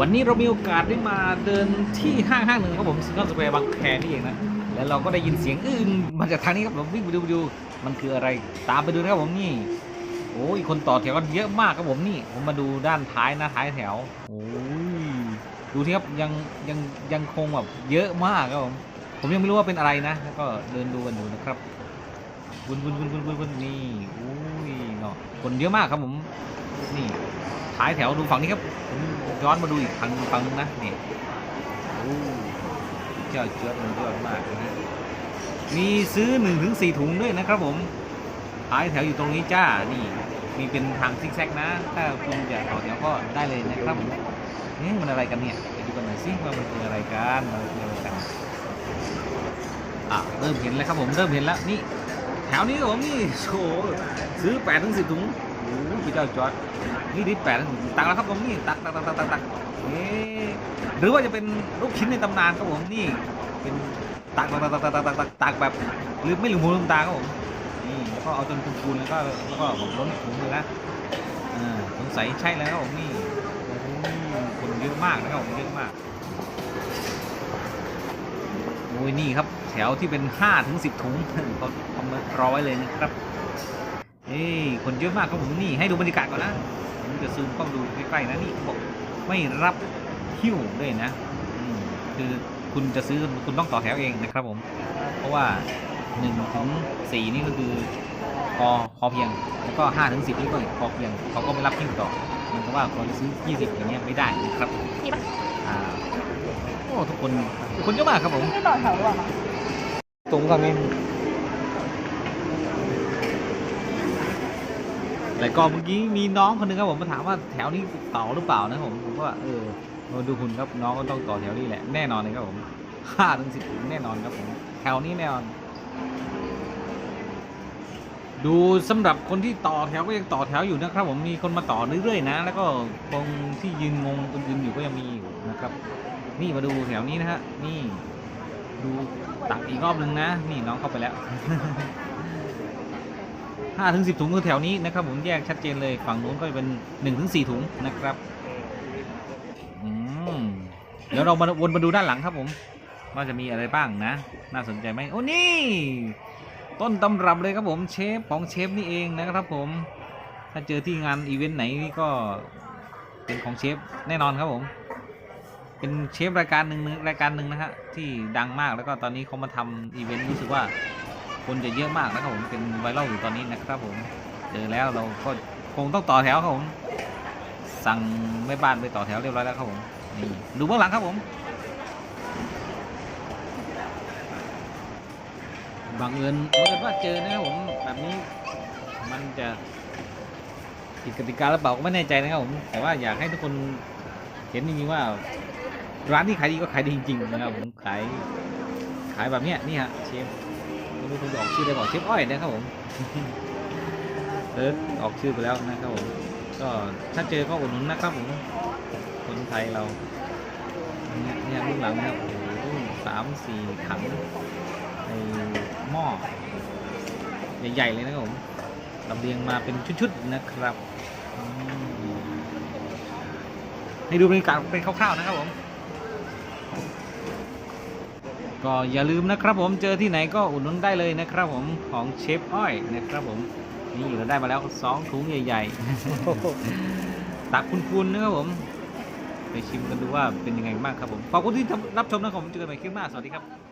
วันนี้เรามีโอกาสได้มาเดินที่ห้างห้างหนึ่งครับผมซิงกิลสแควร์บางแคนี่เองนะ แล้วเราก็ได้ยินเสียงอื้นมาจากทางนี้ครับผมวิ่งไปดูไปดู มันคืออะไร ตามไปดูนะครับผมนี่โอ้ยคนต่อแถวกันเยอะมากครับผมนี่ ผมมาดูด้านท้ายนะท้ายแถวโอ้ยดูที่ครับยังยังยังคงแบบเยอะมากครับผมผมยังไม่รู้ว่าเป็นอะไรนะแล้วก็เดินดูกันดูนะครับวุนวุนวุนวุนวุนวุนนี่โอ้ยเนาะคนเยอะมากครับผมนี่ ท้ายแถวดูฝั่งนี้ครับผมย้อนมาดูอีกฝั่งฝั่งนึงนะนี่โอ้เจ้าเจือมันเยอะมากนะมีซื้อ1นถึงสี่ถุงด้วยนะครับผมท้ายแถวอยู่ตรงนี้จ้านี่มีเป็นทางซิกแซกนะ ถ้าคุณจะต่อแถวก็ได้เลยนะครับผมนี่มันอะไรกันเนี่ยไปดูกันหน่อยสิว่ามันคืออะไรกันมันคืออะไรกันอะเริ่มเห็นแล้วครับผมเริ่มเห็นแล้วนี่แถวนี้ผมนี่โชว์ซื้อ8ถึง10ถุง อ้พี่เจ้าจอดนี่ดิแปดตักแล้วครับผมนี่ตักตักตักตักตักตักนี่หรือว่าจะเป็นลูกชิ้นในตำนานครับผมนี่ เป็นตักตักตักตักตักตักตักตักแบบลืมไม่ลืมหูลืมตาครับผมนี่ก็เอาจนคูณๆแล้วก็แล้วก็ผมล้นถุงเลยนะอ่าสงสัยใช่แล้วครับผมนี่คนเยอะมากนะครับผมเยอะมากโอ้ยนี่ครับ แถวที่เป็น5ถึง10ถุงเขาทำมารอไว้เลยนะครับ คนเยอะมากครับผมนี่ให้ดูบรรยากาศก่อนนะผมจะซูมกล้องดูใกล้ๆนะนี่เขาบอกไม่รับหิ้วด้วยนะอืมคือคุณจะซื้อคุณต้องต่อแถวเองนะครับผม เพราะว่า1ถึง4นี่ก็คือพอพอเพียง แล้วก็5ถึง10นี่ก็พอเพียงเขาก็ไม่รับหิ้วต่อเหมันก็ว่าคนซื้อ 20 อย่างเงี้ยไม่ได้นะครับนี่ปะอ่าโอ้ทุกคนทุกคนเยอะมากครับผมไม่ต่อแถวหรอเปล่าคะตรงกับมิน แล้วก็เมื่อกี้มีน้องคนหนึงครับผมมาถามว่าแถวนี้ต่อหรือเปล่านะผมผมก็ว่าเออมาดูคุณครับน้องก็ต้องต่อแถวนี้แหละแน่นอนเลยครับผมห้าถึงสิบแน่นอนครับผมแถวนี้แน่นอน ดูสำหรับคนที่ต่อแถวก็ยังต่อแถวอยู่นะครับ ผมมีคนมาต่อเรื่อยๆนะ แล้วก็ตรงที่ยืนงงยืนอยู่ก็ยังมีอยู่นะครับ นี่มาดูแถวนี้นะฮะนี่ ดูตักอีกรอบหนึ่งนะ นี่น้องเข้าไปแล้ว ห้าถึงสิบถุงคือแถวนี้นะครับผมแยกชัดเจนเลยฝั่งนู้นก็จะเป็นหนึ่งถึงสี่ถุงนะครับอืมเดี๋ยวเรามาวนมาดูด้านหลังครับผมว่าจะมีอะไรบ้างนะ น่าสนใจไหมโอ้นี่ ต้นตำรับเลยครับผมเชฟของเชฟนี่เองนะครับผม ถ้าเจอที่งานอีเวนต์ไหนนี่ก็เป็นของเชฟแน่นอนครับผม เป็นเชฟรายการหนึ่งรายการหนึ่งนะฮะที่ดังมากแล้วก็ตอนนี้เขามาทำอีเวนต์รู้สึกว่า คนจะเยอะมากนะครับผมเป็นไวรัลอยู่ตอนนี้นะครับผมเจอแล้วเราก็คงต้องต่อแถวครับผมสั่งแม่บ้านไปต่อแถวเรียบร้อยแล้วครับผมนี่ดูเบื้องหลังครับผมบังเอิญบังเอิญว่าเจอนะครับผมแบบนี้มันจะผิดกติกาหรือเปล่าก็ไม่แน่ใจนะครับผมแต่ว่าอยากให้ทุกคนเห็นจริงๆว่าร้านที่ขายดีก็ขายดีจริงๆนะครับผมขายขายแบบเนี้ยนี่ฮะเชฟ รู้คุณจะออกชื่อได้บอกเชฟอ้อยนะครับผมเออออกชื่อไปแล้วนะครับผมก็ถ้าเจอก็อุดหนุนนะครับผมคนไทยเราเนี่ยเนี่ยรุ่นหลังนะครับโอ้โหสามสี่ถังในหม้อใหญ่ๆเลยนะครับผมลำเลียงมาเป็นชุดๆนะครับให้ดูบรรยากาศเป็นคร่าวๆนะครับผม ก็อย่าลืมนะครับผมเจอที่ไหนก็อุดหนุนได้เลยนะครับผมของเชฟอ้อยนะครับผมนี่เราได้มาแล้วสองถุงใหญ่ๆ ตักคุณๆนะครับผม ไปชิมกันดูว่าเป็นยังไงบ้างครับผม ขอบคุณที่รับชมนะครับผมเจอกันใหม่คลิปหน้า สวัสดีครับ